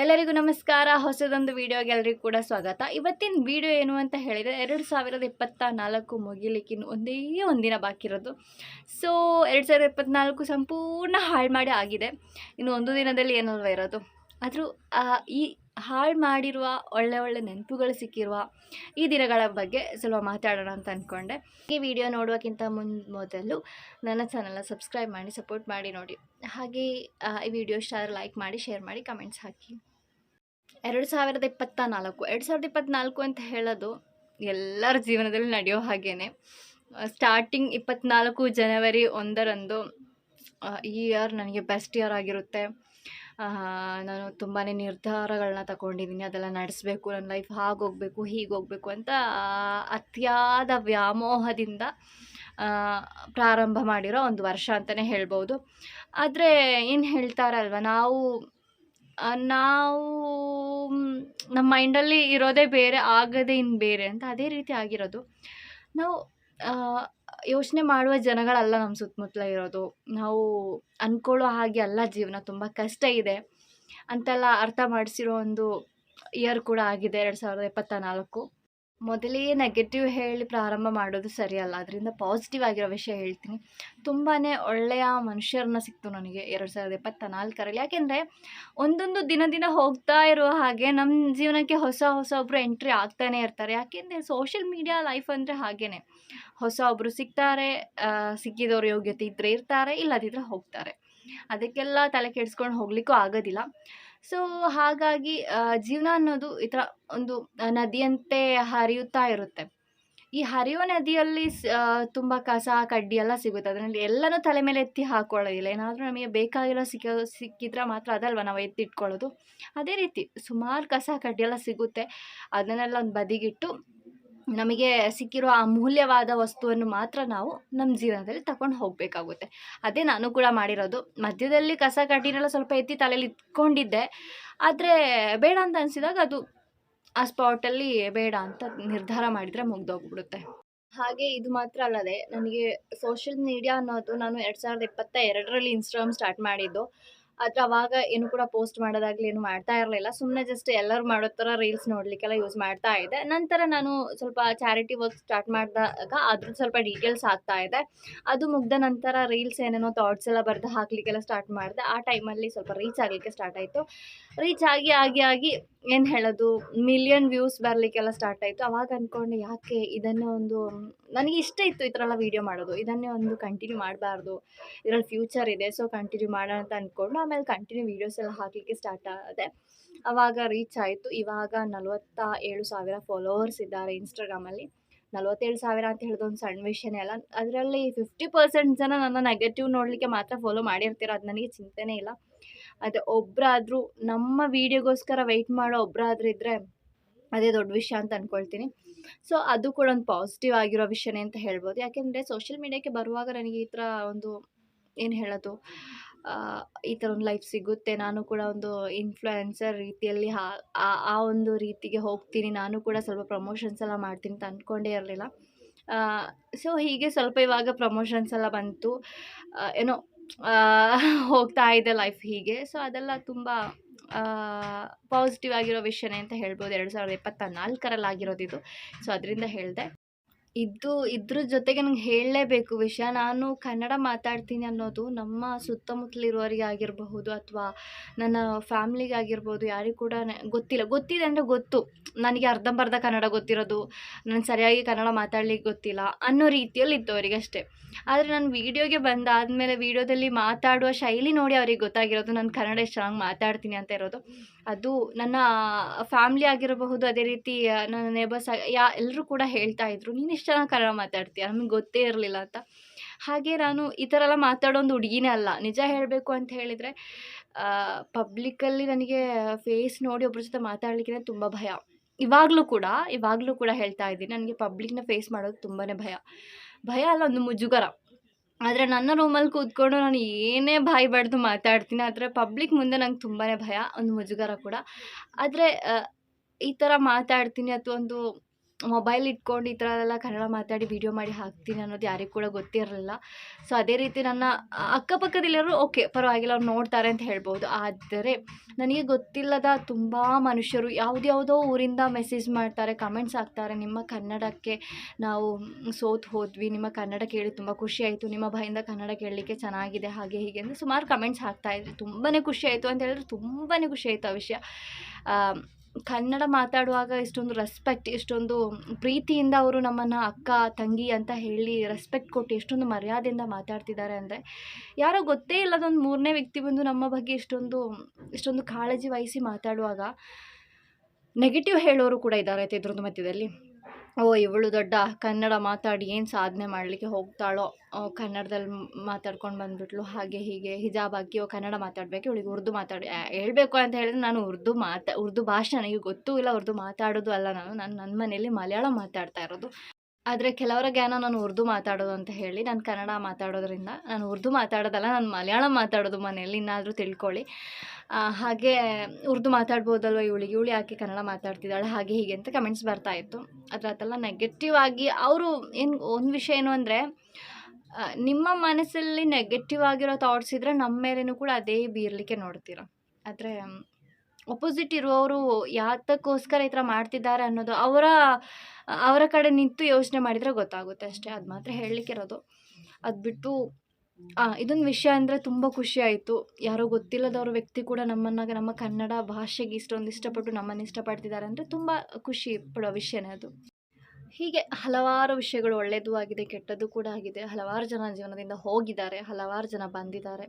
ಎಲ್ಲರಿಗೂ ನಮಸ್ಕಾರ. ಹೊಸದೊಂದು ವಿಡಿಯೋಗೆ ಎಲ್ಲರಿಗೂ ಕೂಡ ಸ್ವಾಗತ. ಇವತ್ತಿನ ವಿಡಿಯೋ ಏನು ಅಂತ ಹೇಳಿದರೆ ಎರಡು ಸಾವಿರದ ಇಪ್ಪತ್ತ ನಾಲ್ಕು ಮುಗಿಲಿಕ್ಕೆ ಇನ್ನು ಒಂದೇ ಒಂದಿನ ಬಾಕಿ ಇರೋದು. ಸೊ ಎರಡು ಸಾವಿರದ ಇಪ್ಪತ್ತ್ನಾಲ್ಕು ಸಂಪೂರ್ಣ ಹಾಳು ಮಾಡಿ ಆಗಿದೆ. ಇನ್ನು ಒಂದು ದಿನದಲ್ಲಿ ಏನಲ್ವ ಇರೋದು? ಆದರೂ ಈ ಹಾಳು ಮಾಡಿರುವ ಒಳ್ಳೆ ಒಳ್ಳೆ ನೆನಪುಗಳು ಸಿಕ್ಕಿರುವ ಈ ದಿನಗಳ ಬಗ್ಗೆ ಸ್ವಲ್ಪ ಮಾತಾಡೋಣ ಅಂತ ಅಂದ್ಕೊಂಡೆ ಈ ವಿಡಿಯೋ ನೋಡೋಕ್ಕಿಂತ ಮುನ್, ಮೊದಲು ನನ್ನ ಚಾನಲ್ನ ಸಬ್ಸ್ಕ್ರೈಬ್ ಮಾಡಿ, ಸಪೋರ್ಟ್ ಮಾಡಿ ನೋಡಿ. ಹಾಗೆ ಈ ವಿಡಿಯೋ ಸ್ಟಾರ್ ಲೈಕ್ ಮಾಡಿ, ಶೇರ್ ಮಾಡಿ, ಕಮೆಂಟ್ಸ್ ಹಾಕಿ. ಎರಡು ಸಾವಿರದ ಇಪ್ಪತ್ತ ನಾಲ್ಕು ಎರಡು ಸಾವಿರದ ಇಪ್ಪತ್ತ್ನಾಲ್ಕು ಅಂತ ಹೇಳೋದು ಎಲ್ಲರ ಜೀವನದಲ್ಲಿ ನಡೆಯೋ ಹಾಗೇ ಸ್ಟಾರ್ಟಿಂಗ್ ಇಪ್ಪತ್ತ್ನಾಲ್ಕು ಜನವರಿ ಒಂದರಂದು ಈ ಇಯರ್ ನನಗೆ ಬೆಸ್ಟ್ ಇಯರ್ ಆಗಿರುತ್ತೆ. ನಾನು ತುಂಬಾ ನಿರ್ಧಾರಗಳನ್ನ ತಗೊಂಡಿದ್ದೀನಿ ಅದೆಲ್ಲ ನಡೆಸಬೇಕು, ನನ್ನ ಲೈಫ್ ಹಾಗೆ ಹೋಗಬೇಕು ಹೀಗೆ ಹೋಗಬೇಕು ಅಂತ ಅತಿಯಾದ ವ್ಯಾಮೋಹದಿಂದ ಪ್ರಾರಂಭ ಮಾಡಿರೋ ಒಂದು ವರ್ಷ ಅಂತಲೇ ಹೇಳ್ಬೋದು. ಆದರೆ ಏನು ಹೇಳ್ತಾರಲ್ವ, ನಾವು ನಾವು ನಮ್ಮ ಮೈಂಡಲ್ಲಿ ಇರೋದೇ ಬೇರೆ, ಆಗದೇ ಇನ್ನು ಬೇರೆ ಅಂತ ಅದೇ ರೀತಿ ಆಗಿರೋದು. ನಾವು ಯೋಚನೆ ಮಾಡುವ ಜನಗಳಲ್ಲ ನಮ್ಮ ಸುತ್ತಮುತ್ತಲ ಇರೋದು. ನಾವು ಅಂದ್ಕೊಳ್ಳೋ ಹಾಗೆ ಅಲ್ಲ ಜೀವನ, ತುಂಬ ಕಷ್ಟ ಇದೆ. ಅಂತೆಲ್ಲ ಅರ್ಥ ಮಾಡಿಸಿರೋ ಒಂದು ಇಯರ್ ಕೂಡ ಆಗಿದೆ, ಎರಡು ಸಾವಿರದ ಇಪ್ಪತ್ತ ನಾಲ್ಕು ಮೊದಲೇ ನೆಗೆಟಿವ್ ಹೇಳಿ ಪ್ರಾರಂಭ ಮಾಡೋದು ಸರಿಯಲ್ಲ ಅದರಿಂದ ಪಾಸಿಟಿವ್ ಆಗಿರೋ ವಿಷಯ ಹೇಳ್ತೀನಿ. ತುಂಬಾ ಒಳ್ಳೆಯ ಮನುಷ್ಯರನ್ನ ಸಿಕ್ತು ನನಗೆ ಎರಡು ಸಾವಿರದ ಇಪ್ಪತ್ತ ನಾಲ್ಕರಲ್ಲಿ ಯಾಕೆಂದರೆ ಒಂದೊಂದು ದಿನ ದಿನ ಹೋಗ್ತಾ ಇರೋ ಹಾಗೆ ನಮ್ಮ ಜೀವನಕ್ಕೆ ಹೊಸ ಹೊಸ ಒಬ್ಬರು ಎಂಟ್ರಿ ಆಗ್ತಾನೆ ಇರ್ತಾರೆ. ಯಾಕೆಂದರೆ ಸೋಷಿಯಲ್ ಮೀಡಿಯಾ ಲೈಫ್ ಅಂದರೆ ಹಾಗೇ ಹೊಸ ಒಬ್ಬರು ಸಿಗ್ತಾರೆ ಸಿಕ್ಕಿದವ್ರ ಯೋಗ್ಯತೆ ಇದ್ದರೆ ಇರ್ತಾರೆ ಇಲ್ಲದಿದ್ದರೆ ಹೋಗ್ತಾರೆ. ಅದಕ್ಕೆಲ್ಲ ತಲೆ ಕೆಡಿಸ್ಕೊಂಡು ಹೋಗ್ಲಿಕ್ಕೂ ಆಗೋದಿಲ್ಲ. ಸೊ ಹಾಗಾಗಿ ಜೀವನ ಅನ್ನೋದು ಈ ಥರ ಒಂದು ನದಿಯಂತೆ ಹರಿಯುತ್ತಾ ಇರುತ್ತೆ. ಈ ಹರಿಯುವ ನದಿಯಲ್ಲಿ ಸ್- ತುಂಬ ಕಸ, ಕಡ್ಡಿ ಎಲ್ಲ ಸಿಗುತ್ತೆ. ಅದರಲ್ಲಿ ಎಲ್ಲನೂ ತಲೆ ಮೇಲೆ ಎತ್ತಿ ಹಾಕೊಳ್ಳೋದಿಲ್ಲ. ಏನಾದರೂ ನಮಗೆ ಬೇಕಾಗಿರೋ ಸಿಕ್ಕ, ಸಿಕ್ಕಿದ್ರೆ ಮಾತ್ರ ಅದಲ್ವ ನಾವು ಎತ್ತಿಟ್ಕೊಳ್ಳೋದು. ಅದೇ ರೀತಿ ಸುಮಾರು ಕಸ, ಕಡ್ಡಿ ಎಲ್ಲ ಸಿಗುತ್ತೆ. ಅದನ್ನೆಲ್ಲ ಒಂದು ಬದಿಗಿಟ್ಟು ನಮಗೆ ಸಿಕ್ಕಿರೋ ಅಮೂಲ್ಯವಾದ ವಸ್ತುವನ್ನು ಮಾತ್ರ ನಾವು ನಮ್ಮ ಜೀವನದಲ್ಲಿ ತಗೊಂಡು ಹೋಗಬೇಕಾಗುತ್ತೆ. ಅದೇ ನಾನು ಕೂಡ ಮಾಡಿರೋದು. ಮಧ್ಯದಲ್ಲಿ ಕಸ ಕಡ್ಡಿನೆಲ್ಲ ಸ್ವಲ್ಪ ಎತ್ತಿ ತಲೆಯಲ್ಲಿ ಇಟ್ಕೊಂಡಿದ್ದೆ. ಆದರೆ ಬೇಡ ಅಂತ ಅನಿಸಿದಾಗ ಅದು ಆ ಸ್ಪಾಟಲ್ಲಿ ಬೇಡ ಅಂತ ನಿರ್ಧಾರ ಮಾಡಿದರೆ ಮುಗ್ದೋಗ್ಬಿಡುತ್ತೆ. ಹಾಗೆ ಇದು ಮಾತ್ರ ಅಲ್ಲದೆ ನನಗೆ ಸೋಷಿಯಲ್ ಮೀಡಿಯಾ ಅನ್ನೋದು ನಾನು ಎರಡು ಸಾವಿರದ ಇಪ್ಪತ್ತ ಎರಡರಲ್ಲಿ ಇನ್ಸ್ಟಾಗ್ರಾಮ್ ಸ್ಟಾರ್ಟ್ ಮಾಡಿದ್ದು. ಆದರೆ ಅವಾಗ ಏನು ಕೂಡ ಪೋಸ್ಟ್ ಮಾಡೋದಾಗ್ಲಿ ಏನು ಮಾಡ್ತಾ ಇರಲಿಲ್ಲ. ಸುಮ್ಮನೆ ಜಸ್ಟ್ ಎಲ್ಲರೂ ಮಾಡೋ ಥರ ರೀಲ್ಸ್ ನೋಡಲಿಕ್ಕೆಲ್ಲ ಯೂಸ್ ಮಾಡ್ತಾ ಇದ್ದೆ. ನಂತರ ನಾನು ಸ್ವಲ್ಪ ಚಾರಿಟಿ ವರ್ಕ್ ಸ್ಟಾರ್ಟ್ ಮಾಡಿದಾಗ ಅದ್ರದ್ದು ಸ್ವಲ್ಪ ಡೀಟೇಲ್ಸ್ ಆಗ್ತಾ ಇದೆ. ಅದು ಮುಗ್ದ ನಂತರ ರೀಲ್ಸ್ ಏನೇನೋ ಥಾಟ್ಸ್ ಎಲ್ಲ ಬರೆದು ಹಾಕಲಿಕ್ಕೆಲ್ಲ ಸ್ಟಾರ್ಟ್ ಮಾಡಿದೆ. ಆ ಟೈಮಲ್ಲಿ ಸ್ವಲ್ಪ ರೀಚ್ ಆಗಲಿಕ್ಕೆ ಸ್ಟಾರ್ಟ್ ಆಯಿತು. ರೀಚ್ ಆಗಿ ಆಗಿ ಆಗಿ ಏನು ಹೇಳೋದು? ಮಿಲಿಯನ್ ವ್ಯೂಸ್ ಬರಲಿಕ್ಕೆಲ್ಲ ಸ್ಟಾರ್ಟ್ ಆಯಿತು. ಅವಾಗ ಅಂದ್ಕೊಂಡೆ ಯಾಕೆ ಇದನ್ನೇ ಒಂದು ನನಗೆ ಇಷ್ಟ ಇತ್ತು ಈ ಥರ ಎಲ್ಲ ವೀಡಿಯೋ ಮಾಡೋದು. ಇದನ್ನೇ ಒಂದು ಕಂಟಿನ್ಯೂ ಮಾಡಬಾರ್ದು. ಇದರಲ್ಲಿ ಫ್ಯೂಚರ್ ಇದೆ ಸೊ ಕಂಟಿನ್ಯೂ ಮಾಡೋಣ ಅಂತ ಅಂದ್ಕೊಂಡು ಆಮೇಲೆ ಕಂಟಿನ್ಯೂ ವೀಡಿಯೋಸ್ ಎಲ್ಲ ಹಾಕಲಿಕ್ಕೆ ಸ್ಟಾರ್ಟ್ ಆದೆ. ಆವಾಗ ರೀಚ್ ಆಯಿತು. ಇವಾಗ ನಲವತ್ತ ಏಳು ಸಾವಿರ ಫಾಲೋವರ್ಸ್ ಇದ್ದಾರೆ ಇನ್ಸ್ಟಾಗ್ರಾಮಲ್ಲಿ ನಲವತ್ತೇಳು ಸಾವಿರ ಅಂತ ಹೇಳಿದ ಒಂದು ಸಣ್ಣ ವಿಷಯನೇ ಅಲ್ಲ. ಅದರಲ್ಲಿ ಫಿಫ್ಟಿ ಪರ್ಸೆಂಟ್ ಜನ ನನ್ನ ನೆಗೆಟಿವ್ ನೋಡಲಿಕ್ಕೆ ಮಾತ್ರ ಫಾಲೋ ಮಾಡಿರ್ತೀರ ಅದು ನನಗೆ ಚಿಂತೆನೇ ಇಲ್ಲ. ಅದು ಒಬ್ಬರಾದರೂ ನಮ್ಮ ವೀಡಿಯೋಗೋಸ್ಕರ ವೆಯ್ಟ್ ಮಾಡೋ ಒಬ್ಬರಾದ್ರೂ ಇದ್ದರೆ ಅದೇ ದೊಡ್ಡ ವಿಷಯ ಅಂತ ಅಂದ್ಕೊಳ್ತೀನಿ ಸೊ ಅದು ಕೂಡ ಒಂದು ಪಾಸಿಟಿವ್ ಆಗಿರೋ ವಿಷಯನೇ ಅಂತ ಹೇಳ್ಬೋದು. ಯಾಕೆಂದರೆ ಸೋಷಿಯಲ್ ಮೀಡಿಯಾಕ್ಕೆ ಬರುವಾಗ ನನಗೆ ಈ ಥರ ಒಂದು, ಏನು ಹೇಳೋದು ಈ ಥರ ಒಂದು ಲೈಫ್ ಸಿಗುತ್ತೆ. ನಾನು ಕೂಡ ಒಂದು ಇನ್ಫ್ಲುಯೆನ್ಸರ್ ರೀತಿಯಲ್ಲಿ ಆ ಒಂದು ರೀತಿಗೆ ಹೋಗ್ತೀನಿ. ನಾನು ಕೂಡ ಸ್ವಲ್ಪ ಪ್ರಮೋಷನ್ಸ್ ಎಲ್ಲ ಮಾಡ್ತೀನಿ ಅಂತ ಅಂದ್ಕೊಂಡೇ ಇರಲಿಲ್ಲ. ಸೊ ಹೀಗೆ ಸ್ವಲ್ಪ ಇವಾಗ ಪ್ರಮೋಷನ್ಸ್ ಎಲ್ಲ ಬಂತು. ಏನೋ ಹೋಗ್ತಾ ಇದೆ ಲೈಫ್ ಹೀಗೆ. ಸೊ ಅದೆಲ್ಲ ತುಂಬ ಪಾಸಿಟಿವ್ ಆಗಿರೋ ವಿಷಯನೇ ಅಂತ ಹೇಳ್ಬೋದು. ಎರಡು ಸಾವಿರದ ಇಪ್ಪತ್ತ ನಾಲ್ಕರಲ್ಲಿ ಆಗಿರೋದು ಇದು ಸೊ ಅದರಿಂದ ಹೇಳಿದೆ. ಇದು, ಇದ್ರ ಜೊತೆಗೆ ನಂಗೆ ಹೇಳಲೇಬೇಕು ವಿಷಯ. ನಾನು ಕನ್ನಡ ಮಾತಾಡ್ತೀನಿ ಅನ್ನೋದು ನಮ್ಮ ಸುತ್ತಮುತ್ತಲಿರೋರಿಗೆ ಆಗಿರಬಹುದು ಅಥವಾ ನನ್ನ ಫ್ಯಾಮ್ಲಿಗೆ ಆಗಿರ್ಬೋದು, ಯಾರಿಗೂ ಕೂಡ ಗೊತ್ತಿಲ್ಲ. ಗೊತ್ತಿದೆ ಅಂದರೆ ಗೊತ್ತು. ನನಗೆ ಅರ್ಧಂಬರ್ಧ ಕನ್ನಡ ಗೊತ್ತಿರೋದು. ನಾನು ಸರಿಯಾಗಿ ಕನ್ನಡ ಮಾತಾಡ್ಲಿಕ್ಕೆ ಗೊತ್ತಿಲ್ಲ ಅನ್ನೋ ರೀತಿಯಲ್ಲಿ ಇತ್ತು ಅವರಿಗಷ್ಟೇ ಆದರೆ ನಾನು ವೀಡಿಯೋಗೆ ಬಂದಾದಮೇಲೆ ವೀಡಿಯೋದಲ್ಲಿ ಮಾತಾಡುವ ಶೈಲಿ ನೋಡಿ ಅವ್ರಿಗೆ ಗೊತ್ತಾಗಿರೋದು. ನಾನು ಕನ್ನಡ ಎಷ್ಟು ಚೆನ್ನಾಗಿ ಮಾತಾಡ್ತೀನಿ ಅಂತ ಇರೋದು. ಅದು ನನ್ನ ಫ್ಯಾಮ್ಲಿ ಆಗಿರಬಹುದು, ಅದೇ ರೀತಿ ನನ್ನ ನೇಬರ್ಸ್, ಯಾ ಎಲ್ಲರೂ ಕೂಡ ಹೇಳ್ತಾ ಇದ್ರು. ನೀನು ಇಷ್ಟು ಚೆನ್ನಾಗಿ ಕನ್ನಡ ಮಾತಾಡ್ತೀಯ? ನಮಗೆ ಗೊತ್ತೇ ಇರಲಿಲ್ಲ ಅಂತ. ಹಾಗೆ ನಾನು ಈ ಥರ ಎಲ್ಲ ಮಾತಾಡೋ ಒಂದು ಹುಡುಗಿನೇ ಅಲ್ಲ. ನಿಜ ಹೇಳಬೇಕು ಅಂತ ಹೇಳಿದರೆ ಪಬ್ಲಿಕ್ಕಲ್ಲಿ ನನಗೆ ಫೇಸ್ ನೋಡಿ ಒಬ್ಬರ ಜೊತೆ ಮಾತಾಡಲಿಕ್ಕೆ ತುಂಬ ಭಯ. ಇವಾಗಲೂ ಕೂಡ ಇವಾಗಲೂ ಕೂಡ ಹೇಳ್ತಾ ಇದ್ದೀನಿ. ನನಗೆ ಪಬ್ಲಿಕ್ನ ಫೇಸ್ ಮಾಡೋದು ತುಂಬಾ ಭಯ. ಭಯ ಅಲ್ಲ, ಒಂದು ಮುಜುಗರ. ಆದರೆ ನನ್ನ ರೂಮಲ್ಲಿ ಕೂತ್ಕೊಂಡು ನಾನು ಏನೇ ಬಾಯಿ ಬಡ್ದು ಮಾತಾಡ್ತೀನಿ, ಆದರೆ ಪಬ್ಲಿಕ್ ಮುಂದೆ ನಂಗೆ ತುಂಬಾ ಭಯ, ಒಂದು ಮುಜುಗರ ಕೂಡ. ಆದರೆ ಈ ಥರ ಮಾತಾಡ್ತೀನಿ ಅಥವಾ ಒಂದು ಮೊಬೈಲ್ ಇಟ್ಕೊಂಡು ಈ ಥರ ಎಲ್ಲ ಕನ್ನಡ ಮಾತಾಡಿ ವೀಡಿಯೋ ಮಾಡಿ ಹಾಕ್ತೀನಿ ಅನ್ನೋದು ಯಾರಿಗೂ ಕೂಡ ಗೊತ್ತಿರಲಿಲ್ಲ. ಸೊ ಅದೇ ರೀತಿ ನನ್ನ ಅಕ್ಕಪಕ್ಕದಲ್ಲಿರೋರು ಓಕೆ ಪರವಾಗಿಲ್ಲ, ಅವ್ರು ನೋಡ್ತಾರೆ ಅಂತ ಹೇಳ್ಬೋದು. ಆದರೆ ನನಗೆ ಗೊತ್ತಿಲ್ಲದ ತುಂಬ ಮನುಷ್ಯರು ಯಾವುದ್ಯಾವುದೋ ಊರಿಂದ ಮೆಸೇಜ್ ಮಾಡ್ತಾರೆ ಕಮೆಂಟ್ಸ್ ಹಾಕ್ತಾರೆ. ನಿಮ್ಮ ಕನ್ನಡಕ್ಕೆ ನಾವು ಸೋತು ಹೋದ್ವಿ, ನಿಮ್ಮ ಕನ್ನಡ ಕೇಳಿ ತುಂಬ ಖುಷಿ ಆಯಿತು, ನಿಮ್ಮ ಭಯಿಂದ ಕನ್ನಡ ಕೇಳಲಿಕ್ಕೆ ಚೆನ್ನಾಗಿದೆ, ಹಾಗೆ ಹೀಗೆ ಅಂದರೆ ಸುಮಾರು ಕಮೆಂಟ್ಸ್ ಹಾಕ್ತಾಯಿದ್ರು ತುಂಬಾ ಖುಷಿ ಆಯಿತು ಅಂತ ಹೇಳಿದ್ರೆ ತುಂಬಾ ಖುಷಿ ಆಯಿತು ಆ ವಿಷಯ. ಕನ್ನಡ ಮಾತಾಡುವಾಗ ಇಷ್ಟೊಂದು ರೆಸ್ಪೆಕ್ಟ್ ಇಷ್ಟೊಂದು ಪ್ರೀತಿಯಿಂದ ಅವರು ನಮ್ಮನ್ನು ಅಕ್ಕ, ತಂಗಿ ಅಂತ ಹೇಳಿ ರೆಸ್ಪೆಕ್ಟ್ ಕೊಟ್ಟು ಎಷ್ಟೊಂದು ಮರ್ಯಾದೆಯಿಂದ ಮಾತಾಡ್ತಿದ್ದಾರೆ ಅಂದರೆ ಯಾರೋ ಗೊತ್ತೇ ಇಲ್ಲದೊಂದು ಮೂರನೇ ವ್ಯಕ್ತಿ ಬಂದು ನಮ್ಮ ಬಗ್ಗೆ ಇಷ್ಟೊಂದು ಇಷ್ಟೊಂದು ಕಾಳಜಿ ವಹಿಸಿ ಮಾತಾಡುವಾಗ ನೆಗೆಟಿವ್ ಹೇಳೋರು ಕೂಡ ಇದ್ದಾರೆ ಇದ್ರದ್ದು ಮಧ್ಯದಲ್ಲಿ. ಓ, ಇವಳು ದೊಡ್ಡ ಕನ್ನಡ ಮಾತಾಡಿ ಏನು ಸಾಧನೆ ಮಾಡಲಿಕ್ಕೆ ಹೋಗ್ತಾಳೋ. ಕನ್ನಡದಲ್ಲಿ ಮಾತಾಡ್ಕೊಂಡು ಬಂದ್ಬಿಟ್ಲು. ಹಾಗೆ ಹೀಗೆ ಹಿಜಾಬ್ ಹಾಕಿ ಕನ್ನಡ ಮಾತಾಡಬೇಕು, ಇವಳಿಗೆ ಉರ್ದು ಮಾತಾಡಿ. ಹೇಳಬೇಕು ಅಂತ ಹೇಳಿದ್ರೆ ನಾನು ಉರ್ದು ಮಾತಾ, ಉರ್ದು ಭಾಷೆ ನನಗೆ ಗೊತ್ತೂ ಇಲ್ಲ, ಉರ್ದು ಮಾತಾಡೋದು ಅಲ್ಲ ನಾನು. ನಾನು ನನ್ನ ಮನೇಲಿ ಮಲಯಾಳಂ ಮಾತಾಡ್ತಾ ಇರೋದು. ಆದರೆ ಕೆಲವರ ಜ್ಞಾನ ನಾನು ಉರ್ದು ಮಾತಾಡೋದು ಅಂತ ಹೇಳಿ, ನಾನು ಕನ್ನಡ ಮಾತಾಡೋದ್ರಿಂದ, ನಾನು ಉರ್ದು ಮಾತಾಡೋದಲ್ಲ, ನಾನು ಮಲಯಾಳಂ ಮಾತಾಡೋದು ಮನೆಯಲ್ಲಿ, ಇನ್ನಾದರೂ ತಿಳ್ಕೊಳ್ಳಿ. ಹಾಗೆ ಉರ್ದು ಮಾತಾಡ್ಬೋದಲ್ವ ಇವಳಿಗೆ, ಇವಳಿ ಯಾಕೆ ಕನ್ನಡ ಮಾತಾಡ್ತಿದ್ದಾಳೆ, ಹಾಗೆ ಹೀಗೆ ಅಂತ ಕಮೆಂಟ್ಸ್ ಬರ್ತಾ ಇತ್ತು. ಅದೆಲ್ಲ ನೆಗೆಟಿವ್ ಆಗಿ ಅವರು ಏನು, ಒಂದು ವಿಷಯ ಏನು ಅಂದರೆ ನಿಮ್ಮ ಮನಸ್ಸಲ್ಲಿ ನೆಗೆಟಿವ್ ಆಗಿರೋ ಥಾಟ್ಸ್ ಇದ್ದರೆ ನಮ್ಮ ಮೇಲೇನೂ ಕೂಡ ಅದೇ ಬೀರಲಿಕ್ಕೆ ನೋಡ್ತೀರ. ಆದರೆ ಒಪೋಸಿಟ್ ಇರುವವರು ಯಾತಕ್ಕೋಸ್ಕರ ಈ ಥರ ಮಾಡ್ತಿದ್ದಾರೆ ಅನ್ನೋದು ಅವರ ಅವರ ಕಡೆ ನಿಂತು ಯೋಚನೆ ಮಾಡಿದರೆ ಗೊತ್ತಾಗುತ್ತೆ ಅಷ್ಟೇ. ಅದು ಮಾತ್ರ ಹೇಳಲಿಕ್ಕಿರೋದು. ಅದು ಬಿಟ್ಟು ಇದೊಂದು ವಿಷಯ ಅಂದರೆ ತುಂಬ ಖುಷಿ ಆಯಿತು. ಯಾರೋ ಗೊತ್ತಿಲ್ಲದವ್ರ ವ್ಯಕ್ತಿ ಕೂಡ ನಮ್ಮನ್ನು, ನಮ್ಮ ಕನ್ನಡ ಭಾಷೆಗೆ ಇಷ್ಟೊಂದು ಇಷ್ಟಪಟ್ಟು ನಮ್ಮನ್ನು ಇಷ್ಟಪಡ್ತಿದ್ದಾರೆ ಅಂದರೆ ತುಂಬ ಖುಷಿ ಪಡೋ ವಿಷಯನೇ ಅದು. ಹೀಗೆ ಹಲವಾರು ವಿಷಯಗಳು ಒಳ್ಳೆಯದು ಆಗಿದೆ, ಕೆಟ್ಟದ್ದು ಕೂಡ ಆಗಿದೆ. ಹಲವಾರು ಜನ ಜೀವನದಿಂದ ಹೋಗಿದ್ದಾರೆ, ಹಲವಾರು ಜನ ಬಂದಿದ್ದಾರೆ.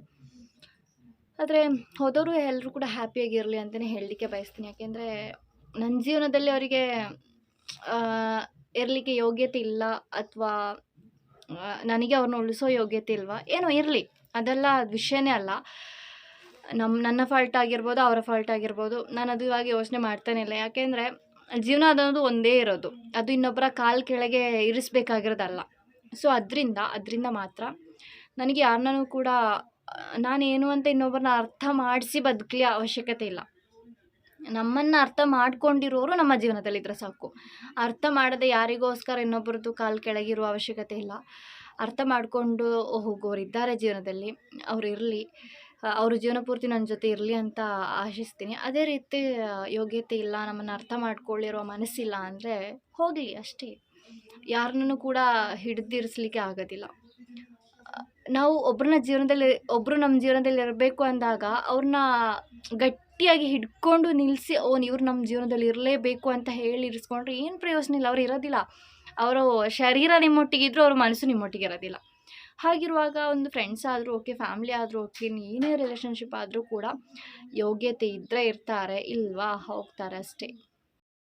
ಆದರೆ ಹೋದವರು ಎಲ್ಲರೂ ಕೂಡ ಹ್ಯಾಪಿಯಾಗಿರಲಿ ಅಂತಲೇ ಹೇಳಲಿಕ್ಕೆ ಬಯಸ್ತೀನಿ. ಯಾಕೆಂದರೆ ನನ್ನ ಜೀವನದಲ್ಲಿ ಅವರಿಗೆ ಇರಲಿಕ್ಕೆ ಯೋಗ್ಯತೆ ಇಲ್ಲ ಅಥವಾ ನನಗೆ ಅವ್ರನ್ನ ಉಳಿಸೋ ಯೋಗ್ಯತೆ ಇಲ್ವಾ? ಏನೋ ಇರಲಿ. ಅದೆಲ್ಲ ವಿಷಯನೇ ಅಲ್ಲ. ನಮ್ಮ ನನ್ನ ಫಾಲ್ಟ್ ಆಗಿರ್ಬೋದು, ಅವರ ಫಾಲ್ಟ್ ಆಗಿರ್ಬೋದು. ನಾನು ಅದು ಇವಾಗ ಯೋಚನೆ ಮಾಡ್ತಾನೆ ಇಲ್ಲ. ಯಾಕೆಂದರೆ ಜೀವನ ಅನ್ನೋದು ಒಂದೇ ಇರೋದು. ಅದು ಇನ್ನೊಬ್ಬರ ಕಾಲು ಕೆಳಗೆ ಇರಿಸ್ಬೇಕಾಗಿರೋದಲ್ಲ. ಸೊ ಅದರಿಂದ ಅದರಿಂದ ಮಾತ್ರ ನನಗೆ ಯಾರನ್ನೂ ಕೂಡ ನಾನೇನು ಅಂತ ಇನ್ನೊಬ್ಬರನ್ನ ಅರ್ಥ ಮಾಡಿಸಿ ಬದುಕಲಿ ಅವಶ್ಯಕತೆ ಇಲ್ಲ. ನಮ್ಮನ್ನು ಅರ್ಥ ಮಾಡ್ಕೊಂಡಿರೋರು ನಮ್ಮ ಜೀವನದಲ್ಲಿದ್ದರೆ ಸಾಕು. ಅರ್ಥ ಮಾಡದೆ ಯಾರಿಗೋಸ್ಕರ ಇನ್ನೊಬ್ಬರದ್ದು ಕಾಲು ಕೆಳಗಿರುವ ಅವಶ್ಯಕತೆ ಇಲ್ಲ. ಅರ್ಥ ಮಾಡಿಕೊಂಡು ಹೋಗೋರಿದ್ದಾರೆ ಜೀವನದಲ್ಲಿ. ಅವ್ರು ಇರಲಿ. ಅವ್ರ ಜೀವನ ಪೂರ್ತಿ ನನ್ನ ಜೊತೆ ಇರಲಿ ಅಂತ ಆಶಿಸ್ತೀನಿ. ಅದೇ ರೀತಿ, ಯೋಗ್ಯತೆ ಇಲ್ಲ, ನಮ್ಮನ್ನು ಅರ್ಥ ಮಾಡ್ಕೊಳ್ಳಿರೋ ಮನಸ್ಸಿಲ್ಲ ಅಂದರೆ ಹೋಗಲಿ ಅಷ್ಟೇ. ಯಾರನ್ನೂ ಕೂಡ ಹಿಡಿದಿರಿಸ್ಲಿಕ್ಕೆ ಆಗೋದಿಲ್ಲ. ನಾವು ಒಬ್ಬರನ್ನ ಜೀವನದಲ್ಲಿ ಒಬ್ಬರು ನಮ್ಮ ಜೀವನದಲ್ಲಿ ಇರಬೇಕು ಅಂದಾಗ ಅವ್ರನ್ನ ಗಟ್ಟಿಯಾಗಿ ಹಿಡ್ಕೊಂಡು ನಿಲ್ಲಿಸಿ ಓನ್ ಇವ್ರು ನಮ್ಮ ಜೀವನದಲ್ಲಿ ಇರಲೇಬೇಕು ಅಂತ ಹೇಳಿ ಇರಿಸ್ಕೊಂಡ್ರೆ ಏನು ಪ್ರಯೋಜನ ಇಲ್ಲ ಅವ್ರು ಇರೋದಿಲ್ಲ. ಅವರು ಶರೀರ ನಿಮ್ಮೊಟ್ಟಿಗಿದ್ರು ಅವ್ರ ಮನಸ್ಸು ನಿಮ್ಮೊಟ್ಟಿಗೆ ಇರೋದಿಲ್ಲ. ಹಾಗಿರುವಾಗ ಒಂದು ಫ್ರೆಂಡ್ಸ್ ಆದರೂ ಓಕೆ ಫ್ಯಾಮ್ಲಿ ಆದರೂ ಓಕೆ ಏನೇ ರಿಲೇಷನ್ಶಿಪ್ ಆದರೂ ಕೂಡ ಯೋಗ್ಯತೆ ಇದ್ದರೆ ಇರ್ತಾರೆ ಇಲ್ವಾ ಹೋಗ್ತಾರೆ ಅಷ್ಟೇ.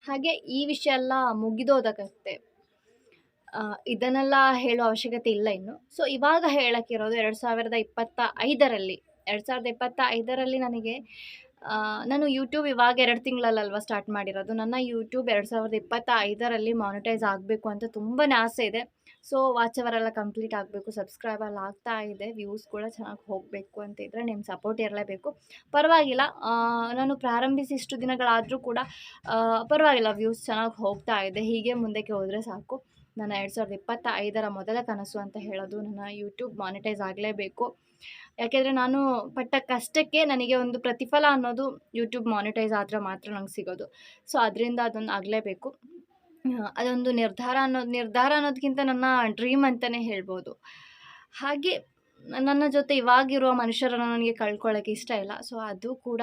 ಹಾಗೆ ಈ ವಿಷಯ ಎಲ್ಲ ಮುಗಿದೋದಕ್ಕತ್ತೆ ಆ, ಇದನ್ನೆಲ್ಲ ಹೇಳೋ ಅವಶ್ಯಕತೆ ಇಲ್ಲ ಇನ್ನು. ಸೊ ಇವಾಗ ಹೇಳಕ್ಕಿರೋದು ಎರಡು ಸಾವಿರದ ಇಪ್ಪತ್ತ ಐದರಲ್ಲಿ, ಎರಡು ಸಾವಿರದ ಇಪ್ಪತ್ತ ಐದರಲ್ಲಿ ನನಗೆ ನಾನು ಯೂಟ್ಯೂಬ್ ಇವಾಗ ಎರಡು ತಿಂಗಳಲ್ಲಲ್ವ ಸ್ಟಾರ್ಟ್ ಮಾಡಿರೋದು. ನನ್ನ ಯೂಟ್ಯೂಬ್ ಎರಡು ಸಾವಿರದ ಇಪ್ಪತ್ತ ಐದರಲ್ಲಿ ಮಾನಿಟೈಸ್ ಆಗಬೇಕು ಅಂತ ತುಂಬಾ ಆಸೆ ಇದೆ. ಸೊ ವಾಚ್ ಅವರ್ ಎಲ್ಲ ಕಂಪ್ಲೀಟ್ ಆಗಬೇಕು ಸಬ್ಸ್ಕ್ರೈಬ್ ಎಲ್ಲ ಆಗ್ತಾ ಇದೆ ವ್ಯೂಸ್ ಕೂಡ ಚೆನ್ನಾಗಿ ಹೋಗಬೇಕು ಅಂತ ಇದ್ದರೆ ನಿಮ್ಮ ಸಪೋರ್ಟ್ ಇರಲೇಬೇಕು. ಪರವಾಗಿಲ್ಲ ನಾನು ಪ್ರಾರಂಭಿಸಿ ಇಷ್ಟು ದಿನಗಳಾದರೂ ಕೂಡ ಪರವಾಗಿಲ್ಲ ವ್ಯೂಸ್ ಚೆನ್ನಾಗಿ ಹೋಗ್ತಾ ಇದೆ. ಹೀಗೆ ಮುಂದಕ್ಕೆ ಹೋದರೆ ಸಾಕು. ನನ್ನ ಎರಡು ಸಾವಿರದ ಇಪ್ಪತ್ತ ಐದರ ಮೊದಲ ಕನಸು ಅಂತ ಹೇಳೋದು ನನ್ನ ಯೂಟ್ಯೂಬ್ ಮಾನಿಟೈಸ್ ಆಗಲೇಬೇಕು. ಯಾಕೆಂದರೆ ನಾನು ಪಟ್ಟ ಕಷ್ಟಕ್ಕೆ ನನಗೆ ಒಂದು ಪ್ರತಿಫಲ ಅನ್ನೋದು ಯೂಟ್ಯೂಬ್ ಮಾನಿಟೈಸ್ ಆದರೆ ಮಾತ್ರ ನಂಗೆ ಸಿಗೋದು. ಸೊ ಅದರಿಂದ ಅದೊಂದು ಆಗಲೇಬೇಕು. ಅದೊಂದು ನಿರ್ಧಾರ ಅನ್ನೋದು ನಿರ್ಧಾರ ಅನ್ನೋದಕ್ಕಿಂತ ನನ್ನ ಡ್ರೀಮ್ ಅಂತಲೇ ಹೇಳ್ಬೋದು. ಹಾಗೆ ನನ್ನ ಜೊತೆ ಇವಾಗಿರುವ ಮನುಷ್ಯರನ್ನು ನನಗೆ ಕಳ್ಕೊಳ್ಳೋಕ್ಕೆ ಇಷ್ಟ ಇಲ್ಲ. ಸೊ ಅದು ಕೂಡ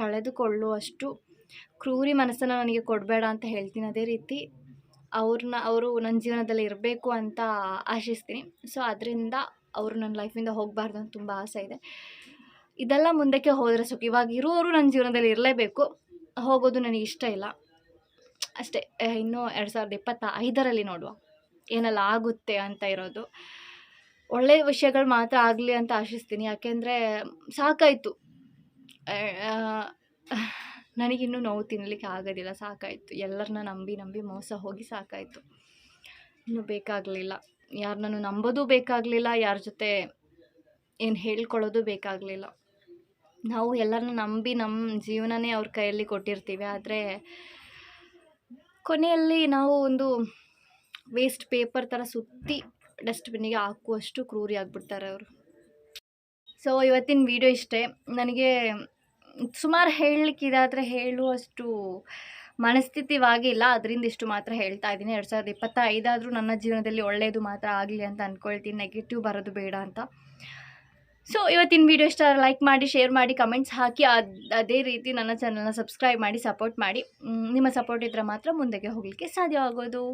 ಕಳೆದುಕೊಳ್ಳುವಷ್ಟು ಕ್ರೂರಿ ಮನಸ್ಸನ್ನು ನನಗೆ ಕೊಡಬೇಡ ಅಂತ ಹೇಳ್ತೀನಿ ಅದೇ ರೀತಿ. ಅವ್ರನ್ನ ಅವರು ನನ್ನ ಜೀವನದಲ್ಲಿ ಇರಬೇಕು ಅಂತ ಆಶಿಸ್ತೀನಿ. ಸೊ ಅದರಿಂದ ಅವರು ನನ್ನ ಲೈಫಿಂದ ಹೋಗಬಾರ್ದು ಅಂತ ತುಂಬ ಆಸೆ ಇದೆ. ಇದೆಲ್ಲ ಮುಂದಕ್ಕೆ ಹೋದರೆ ಸುಖ. ಇವಾಗ ಇರೋರು ನನ್ನ ಜೀವನದಲ್ಲಿ ಇರಲೇಬೇಕು. ಹೋಗೋದು ನನಗೆ ಇಷ್ಟ ಇಲ್ಲ. ಅಷ್ಟೇ ಇನ್ನೂ ಎರಡು ಸಾವಿರದ ಇಪ್ಪತ್ತ ಐದರಲ್ಲಿ ನೋಡುವ. ಏನೆಲ್ಲ ಆಗುತ್ತೆ ಅಂತ ಇರೋದು. ಒಳ್ಳೆಯ ವಿಷಯಗಳು ಮಾತ್ರ ಆಗಲಿ ಅಂತ ಆಶಿಸ್ತೀನಿ. ಯಾಕೆಂದರೆ ಸಾಕಾಯಿತು. ನನಗಿನ್ನೂ ನೋವು ತಿನ್ನಲಿಕ್ಕೆ ಆಗೋದಿಲ್ಲ, ಸಾಕಾಯಿತು. ಎಲ್ಲರನ್ನ ನಂಬಿ ನಂಬಿ ಮೋಸ ಹೋಗಿ ಸಾಕಾಯಿತು. ಇನ್ನೂ ಬೇಕಾಗಲಿಲ್ಲ. ಯಾರನ್ನೂ ನಂಬೋದು ಬೇಕಾಗಲಿಲ್ಲ, ಯಾರ ಜೊತೆ ಏನು ಹೇಳ್ಕೊಳ್ಳೋದು ಬೇಕಾಗಲಿಲ್ಲ. ನಾವು ಎಲ್ಲರನ್ನ ನಂಬಿ ನಮ್ಮ ಜೀವನನೇ ಅವ್ರ ಕೈಯಲ್ಲಿ ಕೊಟ್ಟಿರ್ತೀವಿ. ಆದರೆ ಕೊನೆಯಲ್ಲಿ ನಾವು ಒಂದು ವೇಸ್ಟ್ ಪೇಪರ್ ಥರ ಸುತ್ತಿ ಡಸ್ಟ್ಬಿನ್ನಿಗೆ ಹಾಕುವಷ್ಟು ಕ್ರೂರಿ ಆಗಿಬಿಡ್ತಾರೆ ಅವರು. ಸೊ ಇವತ್ತಿನ ವೀಡಿಯೋ ಇಷ್ಟೇ. ನನಗೆ ಸುಮಾರು ಹೇಳಲಿಕ್ಕಿದಾದರೆ ಹೇಳುವಷ್ಟು ಮನಸ್ಥಿತಿವಾಗಿಲ್ಲ. ಅದರಿಂದ ಇಷ್ಟು ಮಾತ್ರ ಹೇಳ್ತಾ ಇದ್ದೀನಿ. ಎರಡು ಸಾವಿರದ ಇಪ್ಪತ್ತೈದಾದರೂ ನನ್ನ ಜೀವನದಲ್ಲಿ ಒಳ್ಳೆಯದು ಮಾತ್ರ ಆಗಲಿ ಅಂತ ಅಂದ್ಕೊಳ್ತೀನಿ ನೆಗೆಟಿವ್ ಬರೋದು ಬೇಡ ಅಂತ. ಸೊ ಇವತ್ತಿನ ವಿಡಿಯೋ ಇಷ್ಟ ಲೈಕ್ ಮಾಡಿ ಶೇರ್ ಮಾಡಿ ಕಮೆಂಟ್ಸ್ ಹಾಕಿ. ಅದ್ ರೀತಿ ನನ್ನ ಚಾನಲ್ನ ಸಬ್ಸ್ಕ್ರೈಬ್ ಮಾಡಿ ಸಪೋರ್ಟ್ ಮಾಡಿ. ನಿಮ್ಮ ಸಪೋರ್ಟ್ ಇದ್ದರೆ ಮಾತ್ರ ಮುಂದಕ್ಕೆ ಹೋಗಲಿಕ್ಕೆ ಸಾಧ್ಯವಾಗೋದು.